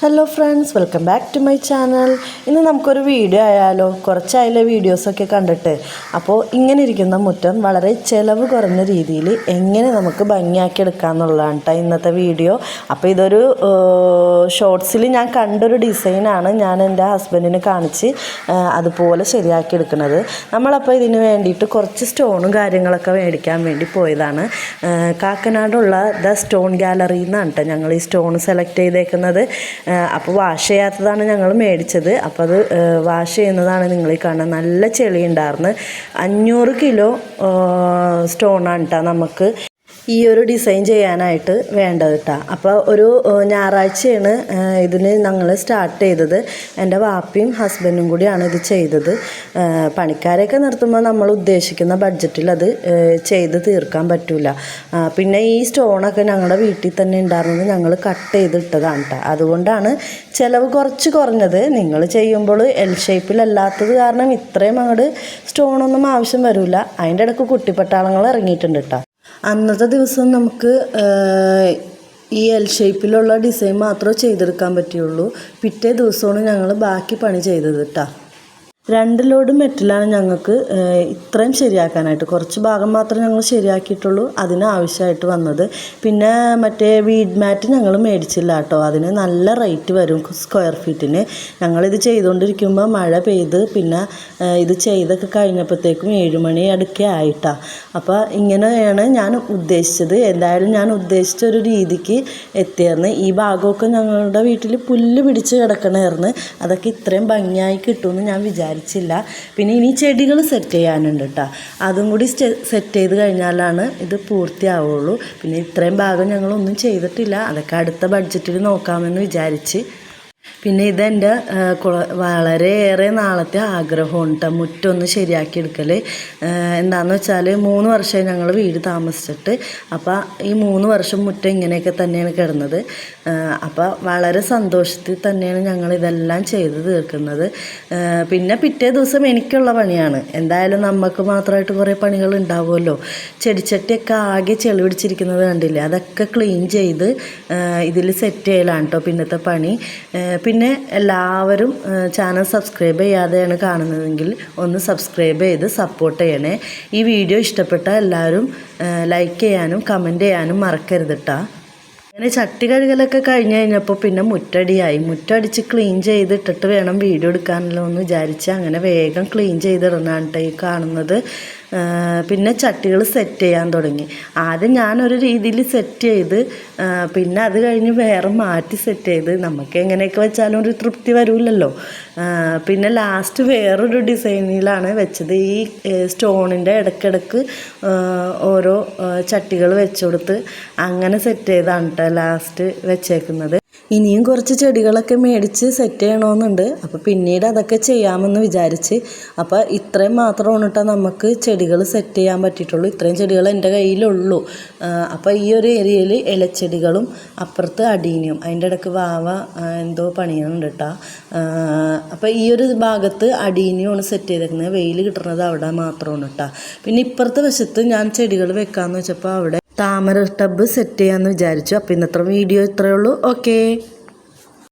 Hello friends welcome back to my channel ഇന്ന് നമുക്കൊരു video ആയാലോ കുറച്ചായാലോ വീഡിയോസൊക്കെ കണ്ടിട്ട്. അപ്പോൾ ഇങ്ങനെ ഇരിക്കുന്ന മുറ്റം വളരെ ചിലവ് കുറഞ്ഞ രീതിയിൽ എങ്ങനെ നമുക്ക് ഭംഗിയാക്കിയെടുക്കാം എന്നുള്ളതാണ് കേട്ടോ ഇന്നത്തെ വീഡിയോ അപ്പോൾ ഇതൊരു ഷോർട്സിൽ ഞാൻ കണ്ടൊരു ഡിസൈനാണ് ഞാൻ എന്റെ ഹസ്ബൻഡിന് കാണിച്ച് അതുപോലെ ശരിയാക്കി എടുക്കുന്നത്. നമ്മളപ്പോൾ ഇതിന് വേണ്ടിയിട്ട് കുറച്ച് സ്റ്റോണും കാര്യങ്ങളൊക്കെ മേടിക്കാൻ വേണ്ടി പോയതാണ്. കാക്കനാടുള്ള ദ സ്റ്റോൺ ഗാലറിയിൽ നിന്നാണ് കേട്ടോ ഞങ്ങൾ ഈ സ്റ്റോൺ സെലക്ട് ചെയ്തേക്കുന്നത്. അപ്പോൾ വാഷ് ചെയ്യാത്തതാണ് ഞങ്ങൾ മേടിച്ചത്. അപ്പോൾ അത് വാഷ് ചെയ്യുന്നതാണ് നിങ്ങൾ ഈ നല്ല ചെളി ഉണ്ടായിരുന്നു അഞ്ഞൂറ് കിലോ സ്റ്റോണാണ് കേട്ടോ നമുക്ക്. ഈ ഒരു ഡിസൈൻ ചെയ്യാനായിട്ട് വേണ്ടത് കേട്ടോ അപ്പോൾ ഒരു ഞായറാഴ്ചയാണ് ഇതിന് ഞങ്ങൾ സ്റ്റാർട്ട് ചെയ്തത്. എന്റെ വാപ്പയും ഹസ്ബൻഡും കൂടിയാണ് ഇത് ചെയ്തത്. പണിക്കാരെയൊക്കെ നിർത്തുമ്പോൾ നമ്മൾ ഉദ്ദേശിക്കുന്ന ബഡ്ജറ്റിൽ അത് ചെയ്ത് തീർക്കാൻ പറ്റില്ല പിന്നെ ഈ സ്റ്റോണൊക്കെ ഞങ്ങളുടെ വീട്ടിൽ തന്നെ ഉണ്ടായിരുന്നത് ഞങ്ങൾ കട്ട് ചെയ്തിട്ടതാണ് കേട്ടോ അതുകൊണ്ടാണ് ചിലവ് കുറച്ച് കുറഞ്ഞത്. നിങ്ങൾ ചെയ്യുമ്പോൾ എൽ ഷേപ്പിലല്ലാത്തത് കാരണം ഇത്രയും അങ്ങോട്ട് സ്റ്റോണൊന്നും ആവശ്യം വരില്ല അതിന്റെ ഇടയ്ക്ക് കുട്ടിപ്പട്ടാളങ്ങൾ ഇറങ്ങിയിട്ടുണ്ട് കേട്ടോ അന്നത്തെ ദിവസം നമുക്ക് ഈ എൽ ഷേപ്പിലുള്ള ഡിസൈൻ മാത്രമേ ചെയ്തെടുക്കാൻ പറ്റുള്ളൂ പിറ്റേ ദിവസമാണ് ഞങ്ങൾ ബാക്കി പണി ചെയ്തത് കേട്ടോ രണ്ട് ലോഡ് മെറ്റലാണ് ഞങ്ങൾക്ക് ഇത്രയും ശരിയാക്കാനായിട്ട്. കുറച്ച് ഭാഗം മാത്രമേ ഞങ്ങൾ ശരിയാക്കിയിട്ടുള്ളൂ അതിന് ആവശ്യമായിട്ട് വന്നത്. പിന്നെ മറ്റേ വീഡ് മാറ്റ് ഞങ്ങൾ മേടിച്ചില്ല കേട്ടോ. അതിന് നല്ല റേറ്റ് വരും സ്ക്വയർ ഫീറ്റിന്. ഞങ്ങളിത് ചെയ്തുകൊണ്ടിരിക്കുമ്പോൾ മഴ പെയ്ത് പിന്നെ ഇത് ചെയ്തൊക്കെ കഴിഞ്ഞപ്പോഴത്തേക്കും ഏഴുമണി അടുക്കെ ആയിട്ടാണ് അപ്പോൾ ഇങ്ങനെയാണ് ഞാൻ ഉദ്ദേശിച്ചത്. എന്തായാലും ഞാൻ ഉദ്ദേശിച്ച ഒരു രീതിക്ക് എത്തിയായിരുന്നു ഈ ഭാഗമൊക്കെ ഞങ്ങളുടെ വീട്ടിൽ പുല്ല് പിടിച്ച് കിടക്കണമായിരുന്നു അതൊക്കെ ഇത്രയും ഭംഗിയായി കിട്ടുമെന്ന് ഞാൻ വിചാരിച്ചില്ല പിന്നെ ഇനി ചെടികൾ സെറ്റ് ചെയ്യാനുണ്ട് കേട്ടോ അതും കൂടി സെറ്റ് ചെയ്ത് കഴിഞ്ഞാലാണ് ഇത് പൂർത്തിയാവുള്ളൂ. പിന്നെ ഇത്രയും ഭാഗം ഞങ്ങളൊന്നും ചെയ്തിട്ടില്ല. അതൊക്കെ അടുത്ത ബഡ്ജറ്റിൽ നോക്കാമെന്ന് വിചാരിച്ച് പിന്നെ ഇതെന്റെ വളരെയേറെ നാളത്തെ ആഗ്രഹമാണ് കേട്ടോ മുറ്റൊന്ന് ശരിയാക്കി എടുക്കൽ എന്താണെന്ന് വെച്ചാൽ മൂന്ന് വർഷമായി ഞങ്ങൾ വീട് താമസിച്ചിട്ട്. അപ്പോൾ ഈ മൂന്ന് വർഷം മുറ്റം ഇങ്ങനെയൊക്കെ തന്നെയാണ് കിടന്നത്. അപ്പോൾ വളരെ സന്തോഷത്തിൽ തന്നെയാണ് ഞങ്ങൾ ഇതെല്ലാം ചെയ്ത് തീർക്കുന്നത്. പിന്നെ പിറ്റേ ദിവസം എനിക്കുള്ള പണിയാണ്. എന്തായാലും നമുക്ക് മാത്രമായിട്ട് കുറേ പണികൾ ഉണ്ടാവുമല്ലോ ചെടിച്ചട്ടിയൊക്കെ ആകെ ചെളി പിടിച്ചിരിക്കുന്നത് കണ്ടില്ലേ? അതൊക്കെ ക്ലീൻ ചെയ്ത് ഇതിൽ സെറ്റ് ചെയ്യലാണ് കേട്ടോ പിന്നത്തെ പണി. പിന്നെ എല്ലാവരും ചാനൽ സബ്സ്ക്രൈബ് ചെയ്യാതെയാണ് കാണുന്നതെങ്കിൽ ഒന്ന് സബ്സ്ക്രൈബ് ചെയ്ത് സപ്പോർട്ട് ചെയ്യണേ. ഈ വീഡിയോ ഇഷ്ടപ്പെട്ട എല്ലാവരും ലൈക്ക് ചെയ്യാനും കമന്റ് ചെയ്യാനും മറക്കരുത് കേട്ടോ അങ്ങനെ ചട്ടി കഴുകലൊക്കെ കഴിഞ്ഞ് കഴിഞ്ഞപ്പോൾ പിന്നെ മുറ്റടിയായി. മുറ്റടിച്ച് ക്ലീൻ ചെയ്തിട്ടിട്ട് വേണം വീഡിയോ എടുക്കാനല്ലോ എന്ന് വിചാരിച്ച് അങ്ങനെ വേഗം ക്ലീൻ ചെയ്തിടണം കേട്ടോ ഈ കാണുന്നത്. പിന്നെ ചട്ടികൾ സെറ്റ് ചെയ്യാൻ തുടങ്ങി. ആദ്യം ഞാനൊരു രീതിയിൽ സെറ്റ് ചെയ്ത് പിന്നെ അത് കഴിഞ്ഞ് വേറെ മാറ്റി സെറ്റ് ചെയ്ത്. നമുക്ക് എങ്ങനെയൊക്കെ വെച്ചാലും ഒരു തൃപ്തി വരില്ലല്ലോ പിന്നെ ലാസ്റ്റ് വേറൊരു ഡിസൈനിലാണ് വെച്ചത്. ഈ സ്റ്റോണിന്റെ ഇടയ്ക്കിടയ്ക്ക് ഓരോ ചട്ടികൾ വെച്ചുകൊടുത്ത് അങ്ങനെ സെറ്റ് ചെയ്താണ് കേട്ടോ ലാസ്റ്റ് വെച്ചേക്കുന്നത്. ഇനിയും കുറച്ച് ചെടികളൊക്കെ മേടിച്ച് സെറ്റ് ചെയ്യണമെന്നുണ്ട് അപ്പോൾ പിന്നീട് അതൊക്കെ ചെയ്യാമെന്ന് വിചാരിച്ച്. അപ്പോൾ ഇത്രയും മാത്രമാണ് കേട്ടോ നമുക്ക് ചെടികൾ സെറ്റ് ചെയ്യാൻ പറ്റിയിട്ടുള്ളൂ. ഇത്രയും ചെടികൾ എന്റെ കയ്യിലുള്ളൂ. അപ്പോൾ ഈ ഒരു ഏരിയയിൽ ഇലച്ചെടികളും അപ്പുറത്ത് അടീനിയും അതിന്റെ ഇടയ്ക്ക് വാവ എന്തോ പണിയുന്നുണ്ട് കേട്ടോ അപ്പോൾ ഈ ഒരു ഭാഗത്ത് അടീനിയുമാണ് സെറ്റ് ചെയ്തേക്കുന്നത്. വെയിൽ കിട്ടുന്നത് അവിടെ മാത്രമാണ് കേട്ടോ പിന്നെ ഇപ്പുറത്തെ വശത്ത് ഞാൻ ചെടികൾ വെക്കാമെന്ന് വെച്ചപ്പോൾ അവിടെ താമര ടബ് സെറ്റ് ചെയ്യാമെന്ന് വിചാരിച്ചു. അപ്പോൾ ഇന്നത്ര വീഡിയോ ഇത്രയേ ഉള്ളൂ. ഓക്കേ